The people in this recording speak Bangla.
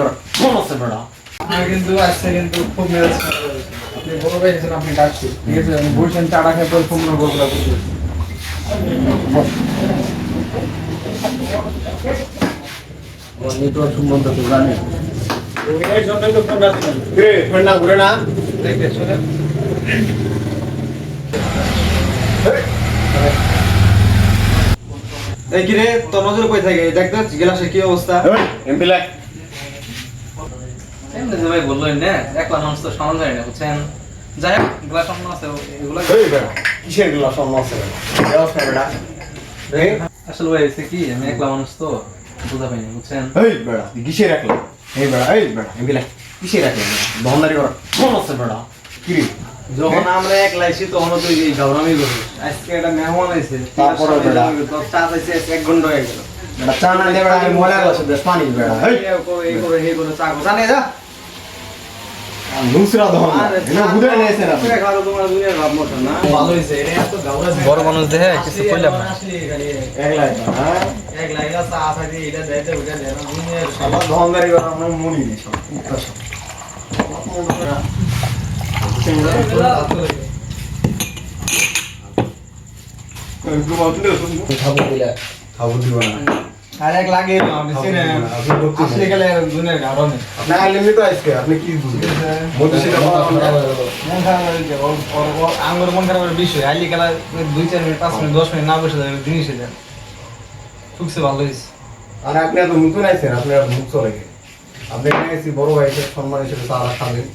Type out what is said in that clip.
করা আছে বেড়া? আপনার কিন্তু আজকে কিন্তু খুব মেজাজ আপনি বড় ভাই হিসেবে আপনি ডাকছি। ঠিক আছে আমি বলছেন চাটা খেয়ে পরে ফোন করব নেটওয়ার্ক সম্বন্ধে তো জানি এই জন্যই তো ফোন রাখছিলাম রে ফোন না ঘুরে না দেখতে শুনে এই কি রে তোর নজর কই থাকে? দেখ তো গ্লাসের কি অবস্থা? এমপি যে ভাই বললেন না একলা মানুষ তো সমান যায় না বুঝছেন? যাই হোক গ্লাস সামনে আছে এগুলো বেড়া কিসের গ্লাস অন্য আছে? বেড়া বেড়া আসলে ভাই হয়েছে কি আমি একলা মানুষ তো বুঝা পাইনি বুঝছেন? এই বেড়া কিসের রাখলা এই বেড়া এই বেড়া লাই কিসের রাখলা দহনদারি করা মন আছে বেড়া কি যখন আমরা এক লাইছি তখন তুই এই গাবরামি করিস আজকে একটা মেহমান আইছে তারপরে বেটা। তোর চা এক ঘণ্টা হয়ে গেল। বেড়া চা না দিয়ে বেড়া আমি ময়লা গ্লাসে পানি বেড়া এই এই। করে এই করে এই করে চা জানে যা। বড় মানুষ দেখে কিছু কইলাম না হ্যাঁ মনি খাব দিলে খাব দিব না আর এক লাগে আপনি গেলে দুনিয়ার গাওয়া নেই আপনি তো আজকে আপনি কি বুঝলেন মধ্যে সেটা বলা মন খারাপ হয়েছে ওর ওর- ওর আঙ্গুর মন খারাপের বিষয়। আইলি গেলা দুই চার মিনিট পাঁচ মিনিট দশ মিনিট না বসে যাবে জিনিস দেন ঠুকছে ভালো হয়েছে। আর আপনি এত নতুন আইছেন আপনি আর মুখ চলে গেছে আপনি এখানে বড় ভাই সম্মান হিসেবে তারা খাবেন